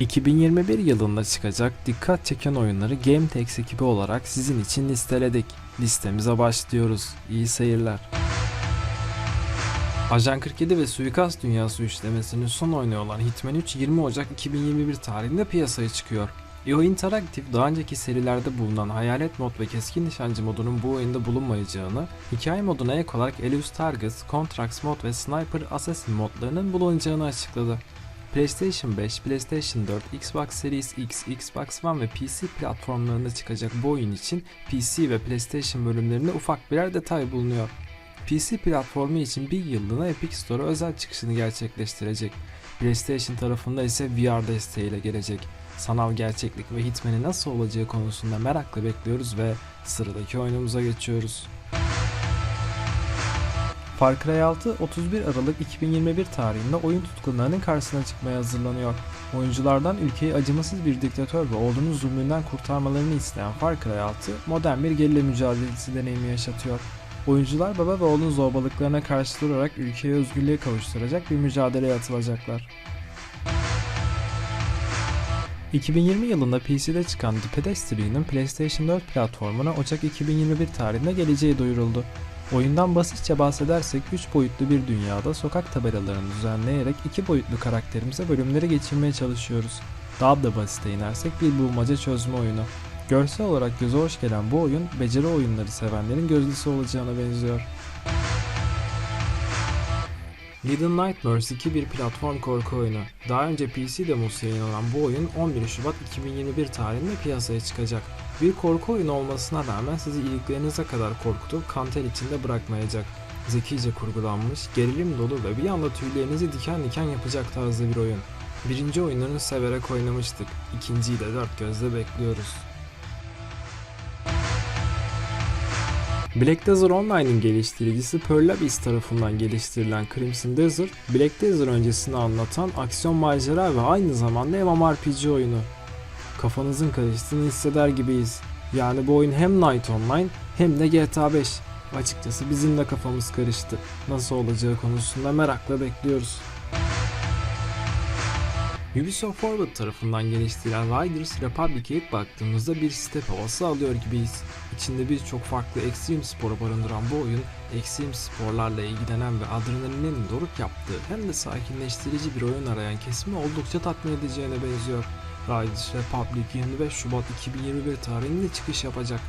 2021 yılında çıkacak dikkat çeken oyunları GameTex ekibi olarak sizin için listeledik. Listemize başlıyoruz. İyi seyirler. Ajan 47 ve Suikast Dünyası üçlemesinin son oyunu olan Hitman 3 20 Ocak 2021 tarihinde piyasaya çıkıyor. EO Interactive daha önceki serilerde bulunan hayalet mod ve keskin nişancı modunun bu oyunda bulunmayacağını, hikaye moduna ek olarak Elius Targus, Contracts mod ve Sniper Assassin modlarının bulunacağını açıkladı. PlayStation 5, PlayStation 4, Xbox Series X, Xbox One ve PC platformlarında çıkacak bu oyun için PC ve PlayStation bölümlerinde ufak birer detay bulunuyor. PC platformu için bir yıllığına Epic Store'a özel çıkışını gerçekleştirecek. PlayStation tarafında ise VR desteğiyle gelecek. Sanal gerçeklik ve Hitman'i nasıl olacağı konusunda merakla bekliyoruz ve sıradaki oyunumuza geçiyoruz. Far Cry 6 31 Aralık 2021 tarihinde oyun tutkunlarının karşısına çıkmaya hazırlanıyor. Oyunculardan ülkeyi acımasız bir diktatör ve ordunun zulmünden kurtarmalarını isteyen Far Cry 6 modern bir gerilla mücadelesi deneyimi yaşatıyor. Oyuncular baba ve oğlun zorbalıklarına karşı durarak ülkeyi özgürlüğe kavuşturacak bir mücadeleye atılacaklar. 2020 yılında PC'de çıkan The Pedestrian'ın PlayStation 4 platformuna Ocak 2021 tarihinde geleceği duyuruldu. Oyundan basitçe bahsedersek 3 boyutlu bir dünyada sokak tabelalarını düzenleyerek 2 boyutlu karakterimize bölümleri geçirmeye çalışıyoruz. Daha da basite inersek bir bulmaca çözme oyunu. Görsel olarak göze hoş gelen bu oyun, beceri oyunları sevenlerin gözlüsü olacağına benziyor. Little Nightmares 2 bir platform korku oyunu. Daha önce PC demosu yayınlanan bu oyun 11 Şubat 2021 tarihinde piyasaya çıkacak. Bir korku oyunu olmasına rağmen sizi iliklerinize kadar korkutup kanter içinde bırakmayacak. Zekice kurgulanmış, gerilim dolu ve bir anda tüylerinizi diken diken yapacak tarzda bir oyun. Birinci oyunlarını severek oynamıştık. İkinciyi de dört gözle bekliyoruz. Black Desert Online'ın geliştiricisi Pearl Abyss tarafından geliştirilen Crimson Desert, Black Desert öncesini anlatan aksiyon macera ve aynı zamanda MMORPG oyunu. Kafanızın karıştığını hisseder gibiyiz. Yani bu oyun hem Night Online hem de GTA 5. Açıkçası bizim de kafamız karıştı. Nasıl olacağı konusunda merakla bekliyoruz. Ubisoft Forward tarafından geliştirilen Riders Republic'e ilk baktığımızda bir step havası alıyor gibiyiz. İçinde birçok farklı ekstrem sporu barındıran bu oyun, ekstrem sporlarla ilgilenen ve adrenalinin doruk yaptığı hem de sakinleştirici bir oyun arayan kesimi oldukça tatmin edeceğine benziyor. Riders Republic 25 Şubat 2021 tarihinde çıkış yapacak.